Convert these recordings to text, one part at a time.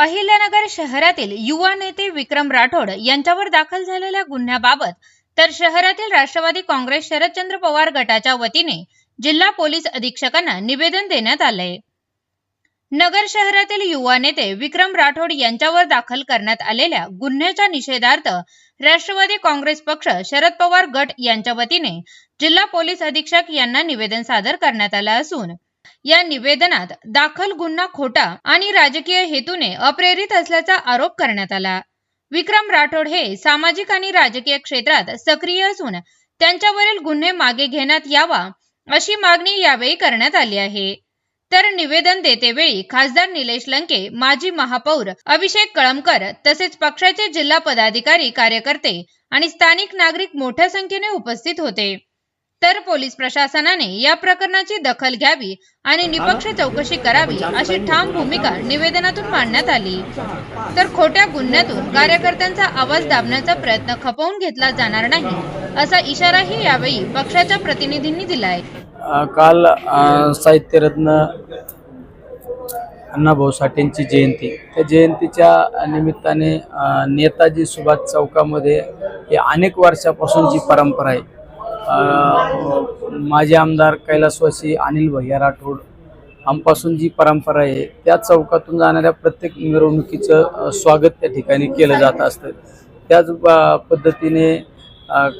अहिल्यानगर शहरातील युवा नेते विक्रम राठोड यांच्यावर दाखल झालेल्या गुन्ह्याबाबत तर शहरातील राष्ट्रवादी काँग्रेस शरदचंद्र पवार गटाच्या वतीने जिल्हा पोलीस अधीक्षकांना निवेदन देण्यात आलंय नगर शहरातील युवा नेते विक्रम राठोड यांच्यावर दाखल करण्यात आलेल्या गुन्ह्याच्या निषेधार्थ राष्ट्रवादी काँग्रेस पक्ष शरद पवार गट यांच्या वतीने जिल्हा पोलीस अधीक्षक यांना निवेदन सादर करण्यात आलं असून या निवेदनात दाखल गुन्हा खोटा आणि राजकीय हेतूने अप्रेरित असल्याचा आरोप करण्यात आला. विक्रम राठोड हे सामाजिक आणि राजकीय क्षेत्रात सक्रिय असून त्यांच्यावरील गुन्हे मागे घेण्यात यावा अशी मागणी यावेळी करण्यात आली आहे. तर निवेदन देतेवेळी खासदार निलेश लंके माजी महापौर अभिषेक कळमकर तसेच पक्षाचे जिल्हा पदाधिकारी कार्यकर्ते आणि स्थानिक नागरिक मोठ्या संख्येने उपस्थित होते. तर पोलीस प्रशासनाने या प्रकरणाची दखल घ्यावी आणि निपक्ष चौकशी करावी अशी ठाम भूमिका निवेदनातून मांडण्यात आली. तर खोट्या गुन्ह्यातून कार्यकर्त्यांचा आवाज दाबण्याचा प्रयत्न खपवून घेतला जाणार नाही असा इशाराही यावेळी पक्षाच्या प्रतिनिधींनी दिलाय. काल अ, साहित्यरत्न अण्णाभाऊ साठेंची जयंती. त्या जयंतीच्या निमित्ताने नेताजी सुभाष चौकामध्ये ही अनेक वर्षापासून जी परंपरा आहे माजी आमदार कैलासवासी अनिल भैया राठोड आमपासून जी परंपरा आहे त्या चौकातून जाणाऱ्या प्रत्येक मिरवणुकीचं स्वागत त्या ठिकाणी केलं जात असतं. त्याच पद्धतीने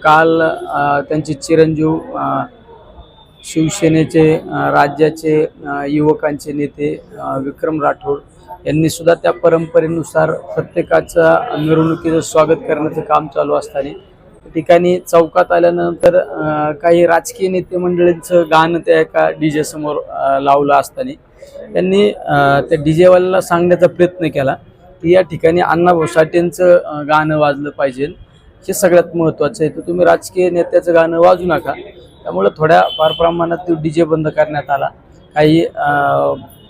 काल त्यांचे चिरंजीव शिवसेनेचे राज्याचे युवकांचे नेते विक्रम राठोड यांनी सुद्धा त्या परंपरेनुसार प्रत्येकाचं मिरवणुकीचं स्वागत करण्याचं काम चालू असताना ठिकाणी चौकात आल्यानंतर काही राजकीय नेते मंडळींचं गाणं त्या एका डी जे समोर लावलं असताना. त्यांनी त्या डी जेवाल्याला सांगण्याचा प्रयत्न केला की या ठिकाणी अण्णाभाऊ साठेंचं गाणं वाजलं पाहिजे. हे सगळ्यात महत्त्वाचं आहे. तर तुम्ही राजकीय नेत्याचं गाणं वाजू नका. त्यामुळं थोड्या फार प्रमाणात तो डी जे बंद करण्यात आला. काही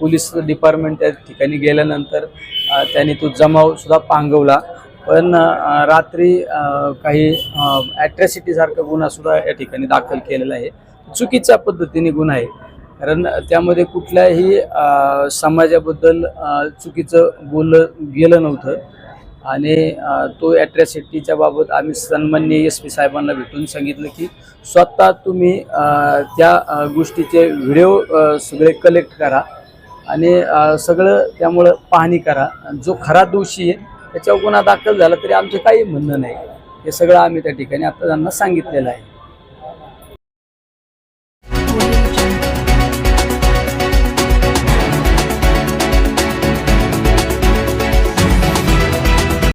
पोलीस डिपार्टमेंट त्या ठिकाणी गेल्यानंतर त्यांनी तो जमाव सुद्धा पांगवला. पण रात्री काही ॲट्रॅसिटीसारखा गुन्हासुद्धा या ठिकाणी दाखल केलेला आहे. चुकीच्या पद्धतीने गुन्हा आहे. कारण त्यामध्ये कुठल्याही समाजाबद्दल चुकीचं बोललं गेलं नव्हतं. आणि तो ॲट्रॅसिटीच्या बाबत आम्ही सन्मान्य एस पी साहेबांना भेटून सांगितलं की स्वतः तुम्ही त्या गोष्टीचे व्हिडिओ सगळे कलेक्ट करा. आणि सगळं त्यामुळं पाहणी करा. जो खरा दोषी आहे त्याच्यावर गुन्हा दाखल झाला तरी आमचं काही म्हणणं नाही. हे सगळं आम्ही त्या ठिकाणी आता त्यांना सांगितलेलं आहे.